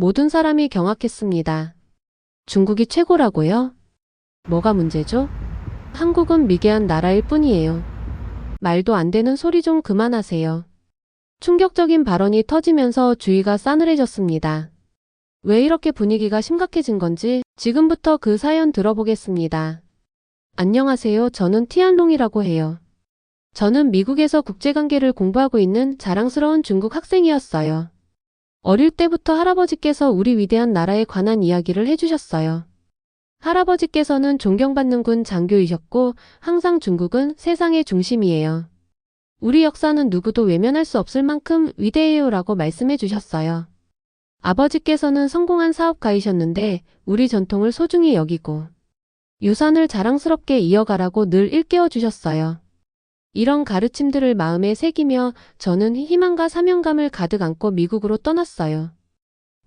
모든 사람이 경악했습니다. 중국이 최고라고요? 뭐가 문제죠? 한국은 미개한 나라일 뿐이에요. 말도 안 되는 소리 좀 그만하세요. 충격적인 발언이 터지면서 주위가 싸늘해졌습니다. 왜 이렇게 분위기가 심각해진 건지 지금부터 그 사연 들어보겠습니다. 안녕하세요. 저는 티안롱이라고 해요. 저는 미국에서 국제관계를 공부하고 있는 자랑스러운 중국 학생이었어요. 어릴 때부터 할아버지께서 우리 위대한 나라에 관한 이야기를 해주셨어요. 할아버지께서는 존경받는 군 장교이셨고 항상 중국은 세상의 중심이에요. 우리 역사는 누구도 외면할 수 없을 만큼 위대해요 라고 말씀해 주셨어요. 아버지께서는 성공한 사업가이셨는데 우리 전통을 소중히 여기고 유산을 자랑스럽게 이어가라고 늘 일깨워 주셨어요. 이런 가르침들을 마음에 새기며 저는 희망과 사명감을 가득 안고 미국으로 떠났어요.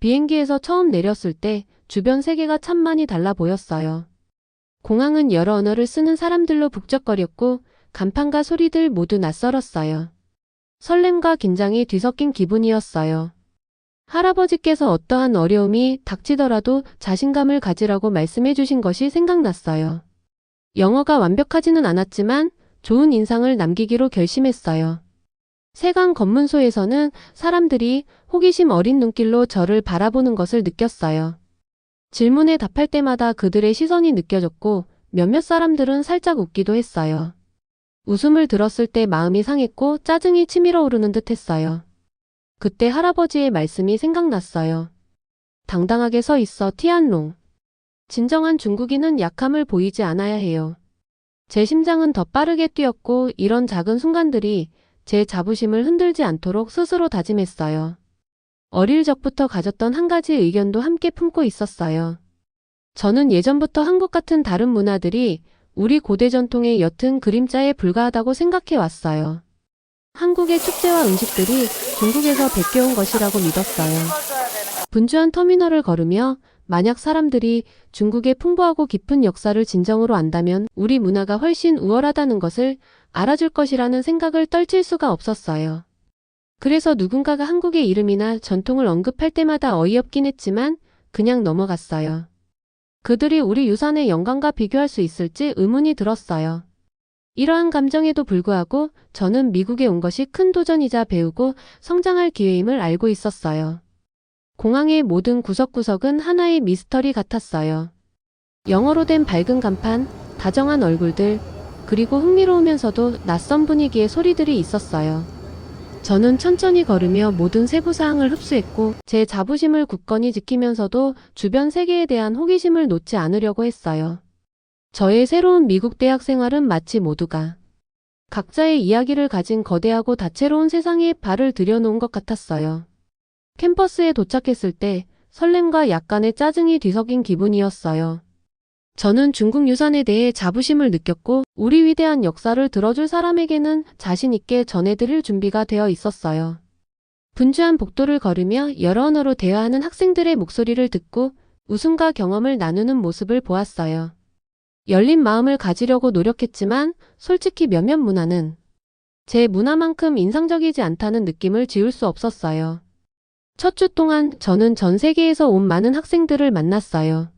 비행기에서 처음 내렸을 때 주변 세계가 참 많이 달라 보였어요. 공항은 여러 언어를 쓰는 사람들로 북적거렸고 간판과 소리들 모두 낯설었어요. 설렘과 긴장이 뒤섞인 기분이었어요. 할아버지께서 어떠한 어려움이 닥치더라도 자신감을 가지라고 말씀해 주신 것이 생각났어요. 영어가 완벽하지는 않았지만 좋은 인상을 남기기로 결심했어요. 세관 검문소에서는 사람들이 호기심 어린 눈길로 저를 바라보는 것을 느꼈어요. 질문에 답할 때마다 그들의 시선이 느껴졌고 몇몇 사람들은 살짝 웃기도 했어요. 웃음을 들었을 때 마음이 상했고 짜증이 치밀어 오르는 듯 했어요. 그때 할아버지의 말씀이 생각났어요. 당당하게 서 있어 티안롱. 진정한 중국인은 약함을 보이지 않아야 해요. 제 심장은 더 빠르게 뛰었고 이런 작은 순간들이 제 자부심을 흔들지 않도록 스스로 다짐했어요. 어릴 적부터 가졌던 한 가지 의견도 함께 품고 있었어요. 저는 예전부터 한국 같은 다른 문화들이 우리 고대 전통의 옅은 그림자에 불과하다고 생각해 왔어요. 한국의 축제와 음식들이 중국에서 베껴온 것이라고 믿었어요. 분주한 터미널을 걸으며 만약 사람들이 중국의 풍부하고 깊은 역사를 진정으로 안다면 우리 문화가 훨씬 우월하다는 것을 알아줄 것이라는 생각을 떨칠 수가 없었어요. 그래서 누군가가 한국의 이름이나 전통을 언급할 때마다 어이없긴 했지만 그냥 넘어갔어요. 그들이 우리 유산의 영광과 비교할 수 있을지 의문이 들었어요. 이러한 감정에도 불구하고 저는 미국에 온 것이 큰 도전이자 배우고 성장할 기회임을 알고 있었어요. 공항의 모든 구석구석은 하나의 미스터리 같았어요. 영어로 된 밝은 간판, 다정한 얼굴들, 그리고 흥미로우면서도 낯선 분위기의 소리들이 있었어요. 저는 천천히 걸으며 모든 세부사항을 흡수했고 제 자부심을 굳건히 지키면서도 주변 세계에 대한 호기심을 놓지 않으려고 했어요. 저의 새로운 미국 대학 생활은 마치 모두가 각자의 이야기를 가진 거대하고 다채로운 세상에 발을 들여놓은 것 같았어요. 캠퍼스에 도착했을 때 설렘과 약간의 짜증이 뒤섞인 기분이었어요. 저는 중국 유산에 대해 자부심을 느꼈고 우리 위대한 역사를 들어줄 사람에게는 자신있게 전해드릴 준비가 되어 있었어요. 분주한 복도를 걸으며 여러 언어로 대화하는 학생들의 목소리를 듣고 웃음과 경험을 나누는 모습을 보았어요. 열린 마음을 가지려고 노력했지만 솔직히 몇몇 문화는 제 문화만큼 인상적이지 않다는 느낌을 지울 수 없었어요. 첫 주 동안 저는 전 세계에서 온 많은 학생들을 만났어요.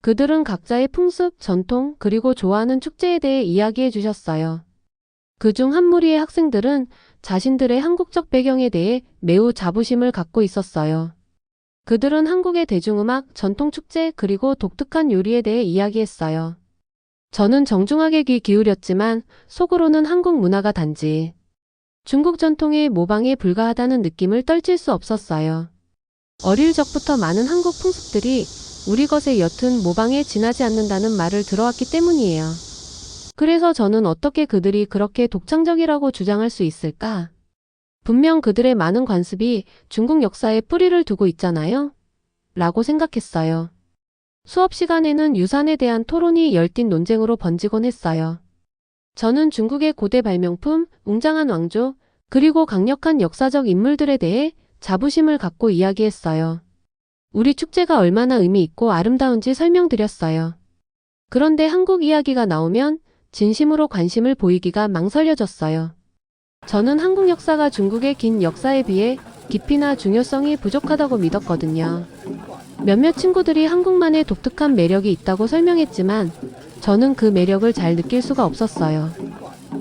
그들은 각자의 풍습, 전통, 그리고 좋아하는 축제에 대해 이야기해 주셨어요. 그중 한 무리의 학생들은 자신들의 한국적 배경에 대해 매우 자부심을 갖고 있었어요. 그들은 한국의 대중음악, 전통축제, 그리고 독특한 요리에 대해 이야기했어요. 저는 정중하게 귀 기울였지만 속으로는 한국 문화가 단지 중국 전통의 모방에 불과하다는 느낌을 떨칠 수 없었어요. 어릴 적부터 많은 한국 풍습들이 우리 것의 옅은 모방에 지나지 않는다는 말을 들어왔기 때문이에요. 그래서 저는 어떻게 그들이 그렇게 독창적이라고 주장할 수 있을까? 분명 그들의 많은 관습이 중국 역사에 뿌리를 두고 있잖아요? 라고 생각했어요. 수업 시간에는 유산에 대한 토론이 열띤 논쟁으로 번지곤 했어요. 저는 중국의 고대 발명품, 웅장한 왕조, 그리고 강력한 역사적 인물들에 대해 자부심을 갖고 이야기했어요. 우리 축제가 얼마나 의미 있고 아름다운지 설명드렸어요. 그런데 한국 이야기가 나오면 진심으로 관심을 보이기가 망설여졌어요. 저는 한국 역사가 중국의 긴 역사에 비해 깊이나 중요성이 부족하다고 믿었거든요. 몇몇 친구들이 한국만의 독특한 매력이 있다고 설명했지만 저는 그 매력을 잘 느낄 수가 없었어요.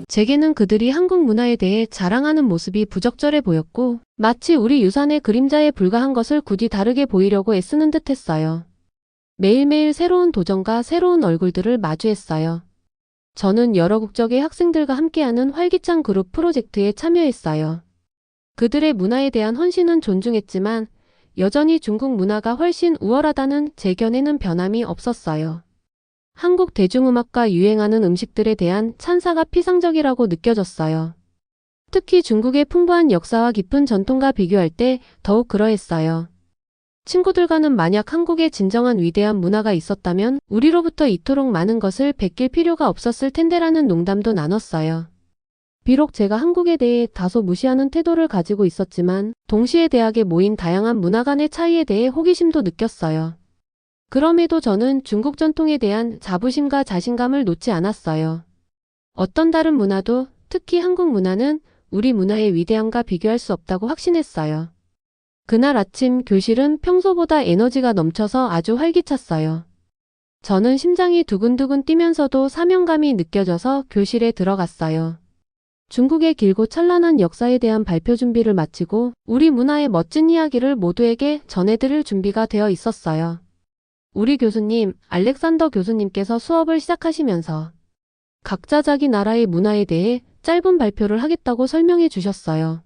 제게는 그들이 한국 문화에 대해 자랑하는 모습이 부적절해 보였고 마치 우리 유산의 그림자에 불과한 것을 굳이 다르게 보이려고 애쓰는 듯 했어요. 매일매일 새로운 도전과 새로운 얼굴들을 마주했어요. 저는 여러 국적의 학생들과 함께하는 활기찬 그룹 프로젝트에 참여했어요. 그들의 문화에 대한 헌신은 존중했지만 여전히 중국 문화가 훨씬 우월하다는 제 견해는 변함이 없었어요. 한국 대중음악과 유행하는 음식들에 대한 찬사가 피상적이라고 느껴졌어요. 특히 중국의 풍부한 역사와 깊은 전통과 비교할 때 더욱 그러했어요. 친구들과는 만약 한국에 진정한 위대한 문화가 있었다면 우리로부터 이토록 많은 것을 베낄 필요가 없었을 텐데라는 농담도 나눴어요. 비록 제가 한국에 대해 다소 무시하는 태도를 가지고 있었지만 동시에 대학에 모인 다양한 문화 간의 차이에 대해 호기심도 느꼈어요. 그럼에도 저는 중국 전통에 대한 자부심과 자신감을 놓지 않았어요. 어떤 다른 문화도 특히 한국 문화는 우리 문화의 위대함과 비교할 수 없다고 확신했어요. 그날 아침 교실은 평소보다 에너지가 넘쳐서 아주 활기찼어요. 저는 심장이 두근두근 뛰면서도 사명감이 느껴져서 교실에 들어갔어요. 중국의 길고 찬란한 역사에 대한 발표 준비를 마치고 우리 문화의 멋진 이야기를 모두에게 전해드릴 준비가 되어 있었어요. 우리 교수님, 알렉산더 교수님께서 수업을 시작하시면서 각자 자기 나라의 문화에 대해 짧은 발표를 하겠다고 설명해 주셨어요.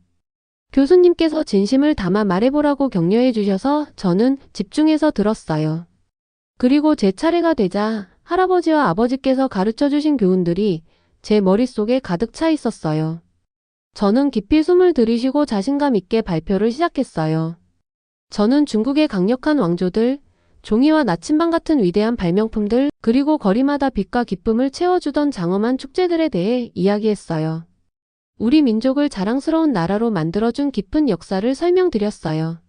교수님께서 진심을 담아 말해보라고 격려해 주셔서 저는 집중해서 들었어요. 그리고 제 차례가 되자 할아버지와 아버지께서 가르쳐 주신 교훈들이 제 머릿속에 가득 차 있었어요. 저는 깊이 숨을 들이쉬고 자신감 있게 발표를 시작했어요. 저는 중국의 강력한 왕조들, 종이와 나침반 같은 위대한 발명품들, 그리고 거리마다 빛과 기쁨을 채워주던 장엄한 축제들에 대해 이야기했어요. 우리 민족을 자랑스러운 나라로 만들어준 깊은 역사를 설명드렸어요.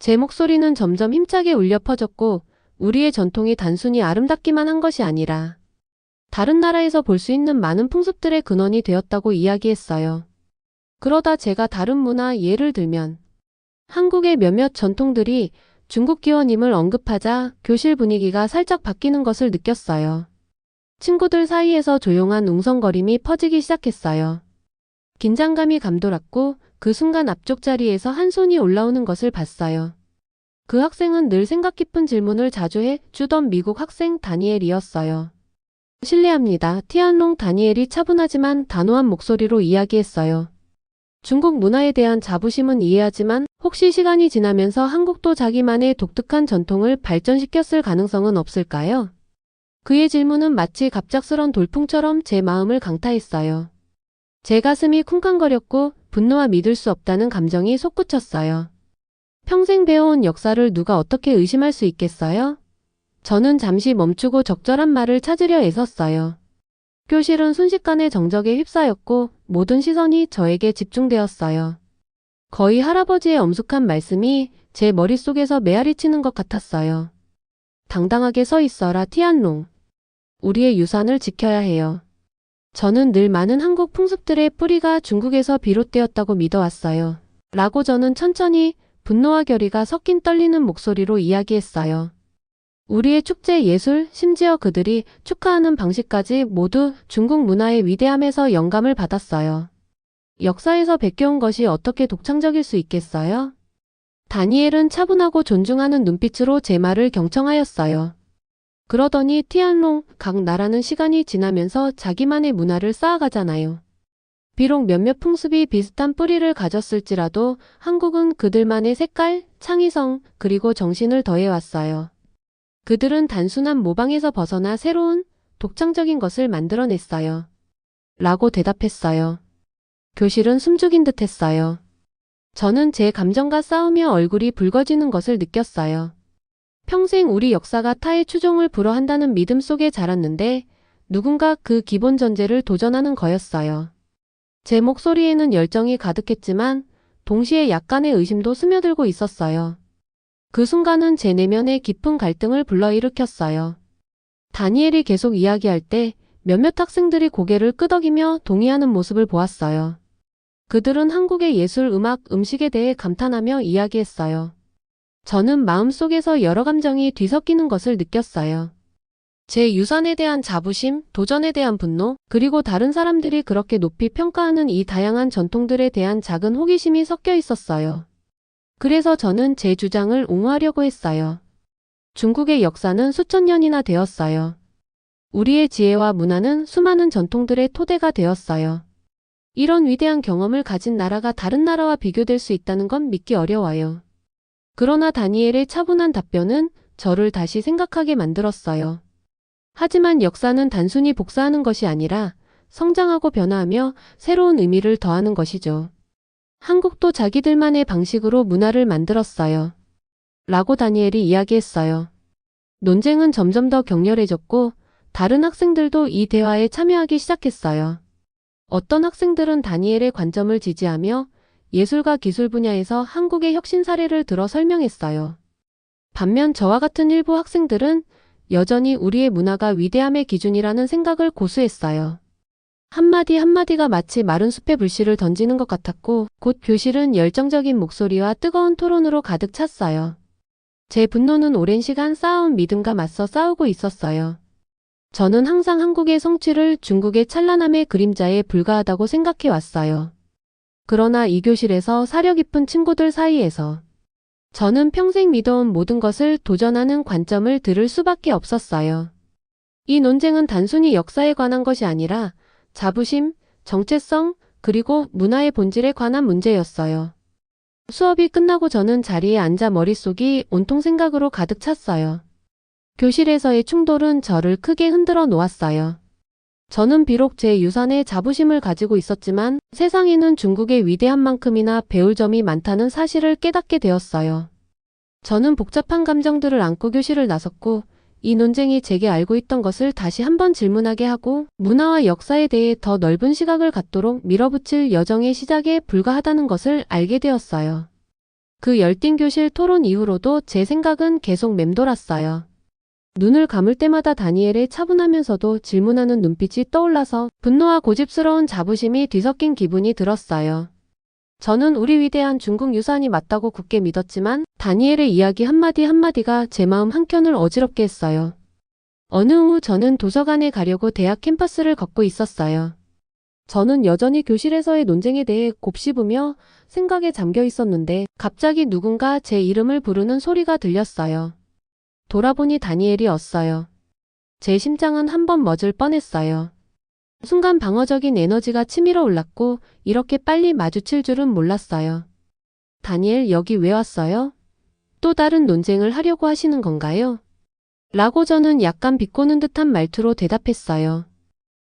제 목소리는 점점 힘차게 울려 퍼졌고, 우리의 전통이 단순히 아름답기만 한 것이 아니라, 다른 나라에서 볼 수 있는 많은 풍습들의 근원이 되었다고 이야기했어요. 그러다 제가 다른 문화 예를 들면, 한국의 몇몇 전통들이 중국 기원임을 언급하자 교실 분위기가 살짝 바뀌는 것을 느꼈어요. 친구들 사이에서 조용한 웅성거림이 퍼지기 시작했어요. 긴장감이 감돌았고 그 순간 앞쪽 자리에서 한 손이 올라오는 것을 봤어요. 그 학생은 늘 생각 깊은 질문을 자주 해 주던 미국 학생 다니엘이었어요. 실례합니다. 티안롱 다니엘이 차분하지만 단호한 목소리로 이야기했어요. 중국 문화에 대한 자부심은 이해하지만 혹시 시간이 지나면서 한국도 자기만의 독특한 전통을 발전시켰을 가능성은 없을까요? 그의 질문은 마치 갑작스런 돌풍처럼 제 마음을 강타했어요. 제 가슴이 쿵쾅거렸고 분노와 믿을 수 없다는 감정이 솟구쳤어요. 평생 배워온 역사를 누가 어떻게 의심할 수 있겠어요? 저는 잠시 멈추고 적절한 말을 찾으려 애썼어요. 교실은 순식간에 정적에 휩싸였고 모든 시선이 저에게 집중되었어요. 거의 할아버지의 엄숙한 말씀이 제 머릿속에서 메아리 치는 것 같았어요. 당당하게 서 있어라 티안롱. 우리의 유산을 지켜야 해요. 저는 늘 많은 한국 풍습들의 뿌리가 중국에서 비롯되었다고 믿어왔어요. 라고 저는 천천히 분노와 결의가 섞인 떨리는 목소리로 이야기했어요. 우리의 축제 예술, 심지어 그들이 축하하는 방식까지 모두 중국 문화의 위대함에서 영감을 받았어요. 역사에서 베껴온 것이 어떻게 독창적일 수 있겠어요? 다니엘은 차분하고 존중하는 눈빛으로 제 말을 경청하였어요. 그러더니 티안롱, 각 나라는 시간이 지나면서 자기만의 문화를 쌓아가잖아요. 비록 몇몇 풍습이 비슷한 뿌리를 가졌을지라도 한국은 그들만의 색깔, 창의성, 그리고 정신을 더해왔어요. 그들은 단순한 모방에서 벗어나 새로운 독창적인 것을 만들어냈어요. 라고 대답했어요. 교실은 숨죽인 듯 했어요. 저는 제 감정과 싸우며 얼굴이 붉어지는 것을 느꼈어요. 평생 우리 역사가 타의 추종을 불허한다는 믿음 속에 자랐는데 누군가 그 기본 전제를 도전하는 거였어요. 제 목소리에는 열정이 가득했지만 동시에 약간의 의심도 스며들고 있었어요. 그 순간은 제 내면에 깊은 갈등을 불러일으켰어요. 다니엘이 계속 이야기할 때 몇몇 학생들이 고개를 끄덕이며 동의하는 모습을 보았어요. 그들은 한국의 예술, 음악, 음식에 대해 감탄하며 이야기했어요. 저는 마음속에서 여러 감정이 뒤섞이는 것을 느꼈어요. 제 유산에 대한 자부심, 도전에 대한 분노, 그리고 다른 사람들이 그렇게 높이 평가하는 이 다양한 전통들에 대한 작은 호기심이 섞여 있었어요. 그래서 저는 제 주장을 옹호하려고 했어요. 중국의 역사는 수천 년이나 되었어요. 우리의 지혜와 문화는 수많은 전통들의 토대가 되었어요. 이런 위대한 경험을 가진 나라가 다른 나라와 비교될 수 있다는 건 믿기 어려워요. 그러나 다니엘의 차분한 답변은 저를 다시 생각하게 만들었어요. 하지만 역사는 단순히 복사하는 것이 아니라 성장하고 변화하며 새로운 의미를 더하는 것이죠. 한국도 자기들만의 방식으로 문화를 만들었어요. 라고 다니엘이 이야기했어요. 논쟁은 점점 더 격렬해졌고 다른 학생들도 이 대화에 참여하기 시작했어요. 어떤 학생들은 다니엘의 관점을 지지하며 예술과 기술 분야에서 한국의 혁신 사례를 들어 설명했어요. 반면 저와 같은 일부 학생들은 여전히 우리의 문화가 위대함의 기준이라는 생각을 고수했어요. 한마디 한마디가 마치 마른 숲에 불씨를 던지는 것 같았고 곧 교실은 열정적인 목소리와 뜨거운 토론으로 가득 찼어요. 제 분노는 오랜 시간 쌓아온 믿음과 맞서 싸우고 있었어요. 저는 항상 한국의 성취를 중국의 찬란함의 그림자에 불과하다고 생각해 왔어요. 그러나 이 교실에서 사려 깊은 친구들 사이에서 저는 평생 믿어온 모든 것을 도전하는 관점을 들을 수밖에 없었어요. 이 논쟁은 단순히 역사에 관한 것이 아니라 자부심, 정체성, 그리고 문화의 본질에 관한 문제였어요. 수업이 끝나고 저는 자리에 앉아 머릿속이 온통 생각으로 가득 찼어요. 교실에서의 충돌은 저를 크게 흔들어 놓았어요. 저는 비록 제 유산에 자부심을 가지고 있었지만 세상에는 중국의 위대함만큼이나 배울 점이 많다는 사실을 깨닫게 되었어요. 저는 복잡한 감정들을 안고 교실을 나섰고 이 논쟁이 제게 알고 있던 것을 다시 한번 질문하게 하고 문화와 역사에 대해 더 넓은 시각을 갖도록 밀어붙일 여정의 시작에 불과하다는 것을 알게 되었어요. 그 열띤 교실 토론 이후로도 제 생각은 계속 맴돌았어요. 눈을 감을 때마다 다니엘의 차분하면서도 질문하는 눈빛이 떠올라서 분노와 고집스러운 자부심이 뒤섞인 기분이 들었어요. 저는 우리 위대한 중국 유산이 맞다고 굳게 믿었지만 다니엘의 이야기 한마디 한마디가 제 마음 한켠을 어지럽게 했어요. 어느 후 저는 도서관에 가려고 대학 캠퍼스를 걷고 있었어요. 저는 여전히 교실에서의 논쟁에 대해 곱씹으며 생각에 잠겨 있었는데 갑자기 누군가 제 이름을 부르는 소리가 들렸어요. 돌아보니 다니엘이었어요. 제 심장은 한 번 멎을 뻔했어요. 순간 방어적인 에너지가 치밀어 올랐고 이렇게 빨리 마주칠 줄은 몰랐어요. 다니엘 여기 왜 왔어요? 또 다른 논쟁을 하려고 하시는 건가요? 라고 저는 약간 비꼬는 듯한 말투로 대답했어요.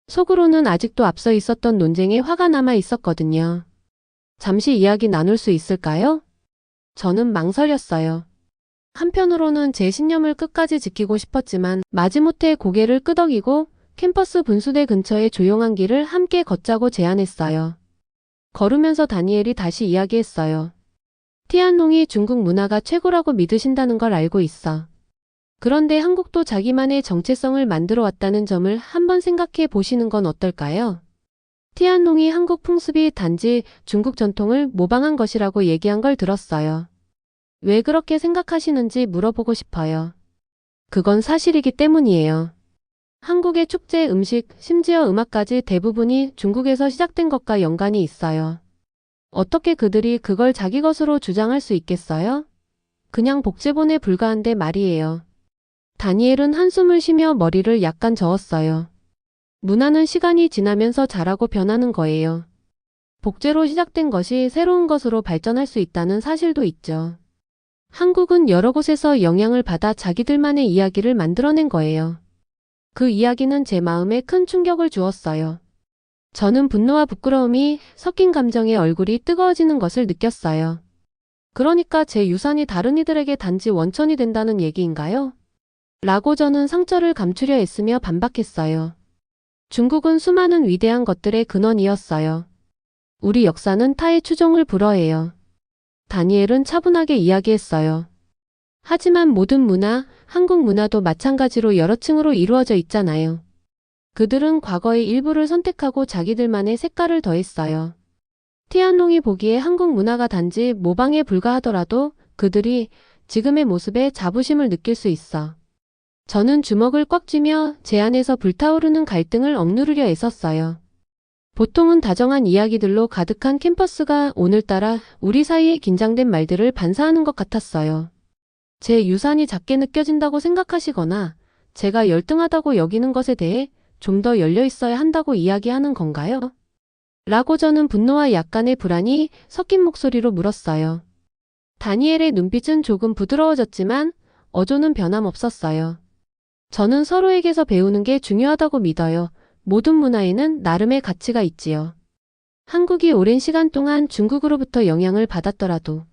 속으로는 아직도 앞서 있었던 논쟁에 화가 남아 있었거든요. 잠시 이야기 나눌 수 있을까요? 저는 망설였어요. 한편으로는 제 신념을 끝까지 지키고 싶었지만 마지못해 고개를 끄덕이고 캠퍼스 분수대 근처의 조용한 길을 함께 걷자고 제안했어요. 걸으면서 다니엘이 다시 이야기했어요. 티안농이 중국 문화가 최고라고 믿으신다는 걸 알고 있어. 그런데 한국도 자기만의 정체성을 만들어 왔다는 점을 한번 생각해 보시는 건 어떨까요? 티안농이 한국 풍습이 단지 중국 전통을 모방한 것이라고 얘기한 걸 들었어요. 왜 그렇게 생각하시는지 물어보고 싶어요. 그건 사실이기 때문이에요. 한국의 축제, 음식, 심지어 음악까지 대부분이 중국에서 시작된 것과 연관이 있어요. 어떻게 그들이 그걸 자기 것으로 주장할 수 있겠어요? 그냥 복제본에 불과한데 말이에요. 다니엘은 한숨을 쉬며 머리를 약간 저었어요. 문화는 시간이 지나면서 자라고 변하는 거예요. 복제로 시작된 것이 새로운 것으로 발전할 수 있다는 사실도 있죠. 한국은 여러 곳에서 영향을 받아 자기들만의 이야기를 만들어낸 거예요. 그 이야기는 제 마음에 큰 충격을 주었어요. 저는 분노와 부끄러움이 섞인 감정의 얼굴이 뜨거워지는 것을 느꼈어요. 그러니까 제 유산이 다른 이들에게 단지 원천이 된다는 얘기인가요? 라고 저는 상처를 감추려 애쓰며 반박했어요. 중국은 수많은 위대한 것들의 근원이었어요. 우리 역사는 타의 추종을 불허해요. 다니엘은 차분하게 이야기했어요. 하지만 모든 문화, 한국 문화도 마찬가지로 여러 층으로 이루어져 있잖아요. 그들은 과거의 일부를 선택하고 자기들만의 색깔을 더했어요. 티안롱이 보기에 한국 문화가 단지 모방에 불과하더라도 그들이 지금의 모습에 자부심을 느낄 수 있어. 저는 주먹을 꽉 쥐며 제 안에서 불타오르는 갈등을 억누르려 애썼어요. 보통은 다정한 이야기들로 가득한 캠퍼스가 오늘따라 우리 사이의 긴장된 말들을 반사하는 것 같았어요. 제 유산이 작게 느껴진다고 생각하시거나 제가 열등하다고 여기는 것에 대해 좀 더 열려 있어야 한다고 이야기하는 건가요? 라고 저는 분노와 약간의 불안이 섞인 목소리로 물었어요. 다니엘의 눈빛은 조금 부드러워졌지만 어조는 변함없었어요. 저는 서로에게서 배우는 게 중요하다고 믿어요. 모든 문화에는 나름의 가치가 있지요. 한국이 오랜 시간 동안 중국으로부터 영향을 받았더라도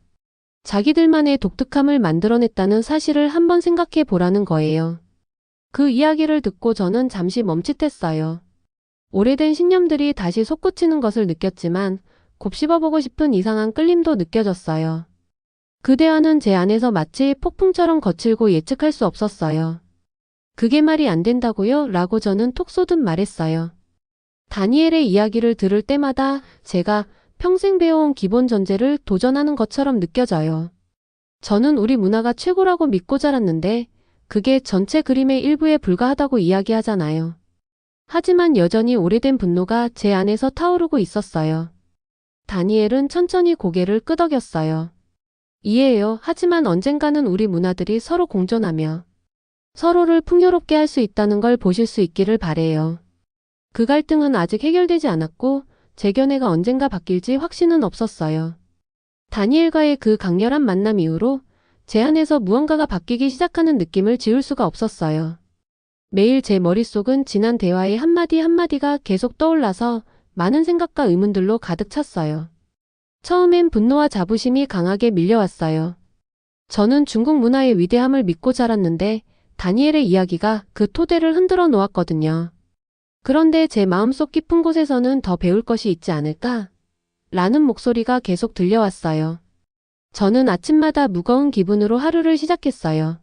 자기들만의 독특함을 만들어냈다는 사실을 한번 생각해 보라는 거예요. 그 이야기를 듣고 저는 잠시 멈칫했어요. 오래된 신념들이 다시 솟구치는 것을 느꼈지만 곱씹어보고 싶은 이상한 끌림도 느껴졌어요. 그 대화는 제 안에서 마치 폭풍처럼 거칠고 예측할 수 없었어요. 그게 말이 안 된다고요? 라고 저는 톡 쏘듯 말했어요. 다니엘의 이야기를 들을 때마다 제가 평생 배워온 기본 전제를 도전하는 것처럼 느껴져요. 저는 우리 문화가 최고라고 믿고 자랐는데 그게 전체 그림의 일부에 불과하다고 이야기하잖아요. 하지만 여전히 오래된 분노가 제 안에서 타오르고 있었어요. 다니엘은 천천히 고개를 끄덕였어요. 이해해요. 하지만 언젠가는 우리 문화들이 서로 공존하며 서로를 풍요롭게 할 수 있다는 걸 보실 수 있기를 바래요. 그 갈등은 아직 해결되지 않았고 제 견해가 언젠가 바뀔지 확신은 없었어요. 다니엘과의 그 강렬한 만남 이후로 제 안에서 무언가가 바뀌기 시작하는 느낌을 지울 수가 없었어요. 매일 제 머릿속은 지난 대화의 한마디 한마디가 계속 떠올라서 많은 생각과 의문들로 가득 찼어요. 처음엔 분노와 자부심이 강하게 밀려왔어요. 저는 중국 문화의 위대함을 믿고 자랐는데 다니엘의 이야기가 그 토대를 흔들어 놓았거든요. 그런데 제 마음속 깊은 곳에서는 더 배울 것이 있지 않을까? 라는 목소리가 계속 들려왔어요. 저는 아침마다 무거운 기분으로 하루를 시작했어요.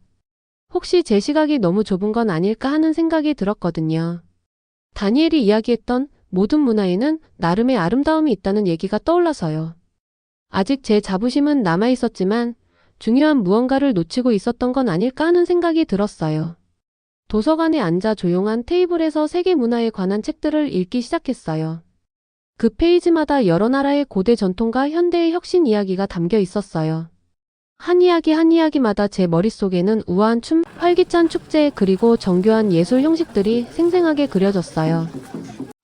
혹시 제 시각이 너무 좁은 건 아닐까 하는 생각이 들었거든요. 다니엘이 이야기했던 모든 문화에는 나름의 아름다움이 있다는 얘기가 떠올라서요. 아직 제 자부심은 남아 있었지만 중요한 무언가를 놓치고 있었던 건 아닐까 하는 생각이 들었어요. 도서관에 앉아 조용한 테이블에서 세계 문화에 관한 책들을 읽기 시작했어요. 그 페이지마다 여러 나라의 고대 전통과 현대의 혁신 이야기가 담겨 있었어요. 한 이야기 한 이야기마다 제 머릿속에는 우아한 춤, 활기찬 축제, 그리고 정교한 예술 형식들이 생생하게 그려졌어요.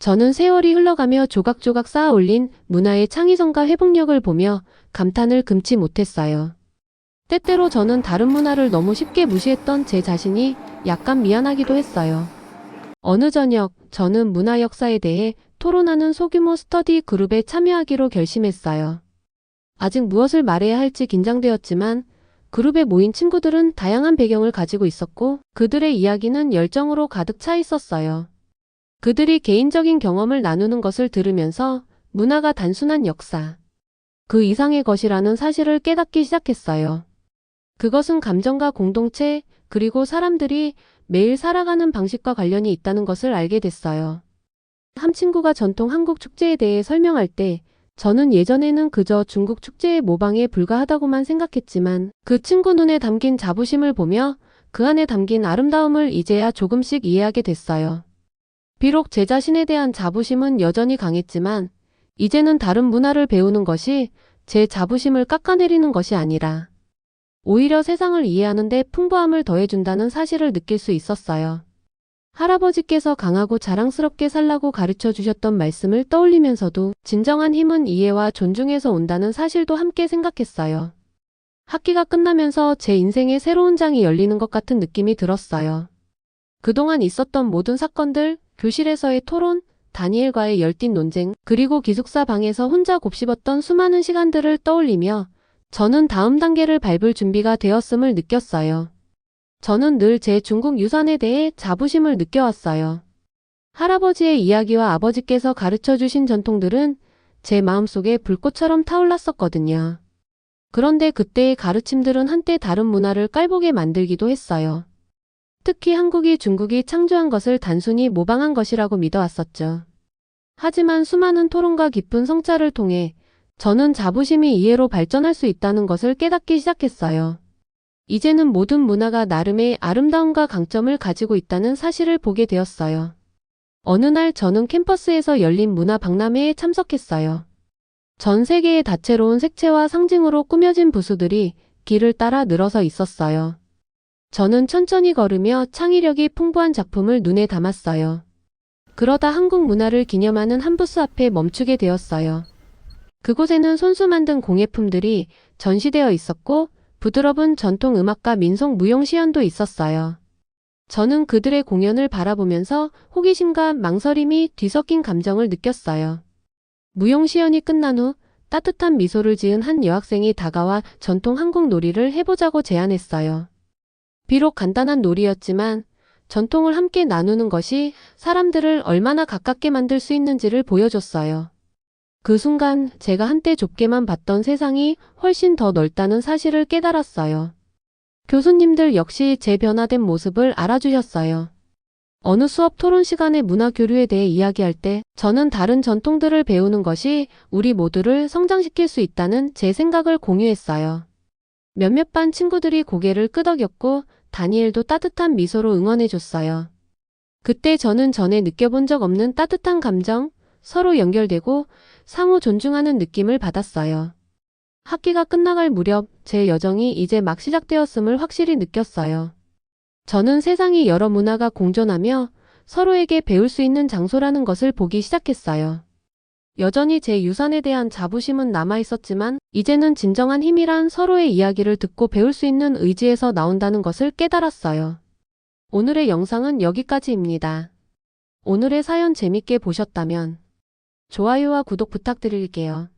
저는 세월이 흘러가며 조각조각 쌓아 올린 문화의 창의성과 회복력을 보며 감탄을 금치 못했어요. 때때로 저는 다른 문화를 너무 쉽게 무시했던 제 자신이 약간 미안하기도 했어요. 어느 저녁, 저는 문화 역사에 대해 토론하는 소규모 스터디 그룹에 참여하기로 결심했어요. 아직 무엇을 말해야 할지 긴장되었지만 그룹에 모인 친구들은 다양한 배경을 가지고 있었고 그들의 이야기는 열정으로 가득 차 있었어요. 그들이 개인적인 경험을 나누는 것을 들으면서 문화가 단순한 역사, 그 이상의 것이라는 사실을 깨닫기 시작했어요. 그것은 감정과 공동체, 그리고 사람들이 매일 살아가는 방식과 관련이 있다는 것을 알게 됐어요. 한 친구가 전통 한국 축제에 대해 설명할 때 저는 예전에는 그저 중국 축제의 모방에 불과하다고만 생각했지만 그 친구 눈에 담긴 자부심을 보며 그 안에 담긴 아름다움을 이제야 조금씩 이해하게 됐어요. 비록 제 자신에 대한 자부심은 여전히 강했지만 이제는 다른 문화를 배우는 것이 제 자부심을 깎아내리는 것이 아니라 오히려 세상을 이해하는데 풍부함을 더해준다는 사실을 느낄 수 있었어요. 할아버지께서 강하고 자랑스럽게 살라고 가르쳐 주셨던 말씀을 떠올리면서도 진정한 힘은 이해와 존중에서 온다는 사실도 함께 생각했어요. 학기가 끝나면서 제 인생의 새로운 장이 열리는 것 같은 느낌이 들었어요. 그동안 있었던 모든 사건들, 교실에서의 토론, 다니엘과의 열띤 논쟁, 그리고 기숙사 방에서 혼자 곱씹었던 수많은 시간들을 떠올리며 저는 다음 단계를 밟을 준비가 되었음을 느꼈어요. 저는 늘 제 중국 유산에 대해 자부심을 느껴왔어요. 할아버지의 이야기와 아버지께서 가르쳐 주신 전통들은 제 마음속에 불꽃처럼 타올랐었거든요. 그런데 그때의 가르침들은 한때 다른 문화를 깔보게 만들기도 했어요. 특히 한국이 중국이 창조한 것을 단순히 모방한 것이라고 믿어왔었죠. 하지만 수많은 토론과 깊은 성찰을 통해 저는 자부심이 이해로 발전할 수 있다는 것을 깨닫기 시작했어요. 이제는 모든 문화가 나름의 아름다움과 강점을 가지고 있다는 사실을 보게 되었어요. 어느 날 저는 캠퍼스에서 열린 문화 박람회에 참석했어요. 전 세계의 다채로운 색채와 상징으로 꾸며진 부수들이 길을 따라 늘어서 있었어요. 저는 천천히 걸으며 창의력이 풍부한 작품을 눈에 담았어요. 그러다 한국 문화를 기념하는 한 부스 앞에 멈추게 되었어요. 그곳에는 손수 만든 공예품들이 전시되어 있었고 부드러운 전통 음악과 민속 무용 시연도 있었어요. 저는 그들의 공연을 바라보면서 호기심과 망설임이 뒤섞인 감정을 느꼈어요. 무용 시연이 끝난 후 따뜻한 미소를 지은 한 여학생이 다가와 전통 한국 놀이를 해보자고 제안했어요. 비록 간단한 놀이였지만 전통을 함께 나누는 것이 사람들을 얼마나 가깝게 만들 수 있는지를 보여줬어요. 그 순간 제가 한때 좁게만 봤던 세상이 훨씬 더 넓다는 사실을 깨달았어요. 교수님들 역시 제 변화된 모습을 알아주셨어요. 어느 수업 토론 시간에 문화 교류에 대해 이야기할 때 저는 다른 전통들을 배우는 것이 우리 모두를 성장시킬 수 있다는 제 생각을 공유했어요. 몇몇 반 친구들이 고개를 끄덕였고 다니엘도 따뜻한 미소로 응원해줬어요. 그때 저는 전에 느껴본 적 없는 따뜻한 감정, 서로 연결되고 상호 존중하는 느낌을 받았어요. 학기가 끝나갈 무렵 제 여정이 이제 막 시작되었음을 확실히 느꼈어요. 저는 세상이 여러 문화가 공존하며 서로에게 배울 수 있는 장소라는 것을 보기 시작했어요. 여전히 제 유산에 대한 자부심은 남아 있었지만 이제는 진정한 힘이란 서로의 이야기를 듣고 배울 수 있는 의지에서 나온다는 것을 깨달았어요. 오늘의 영상은 여기까지입니다. 오늘의 사연 재밌게 보셨다면 좋아요와 구독 부탁드릴게요.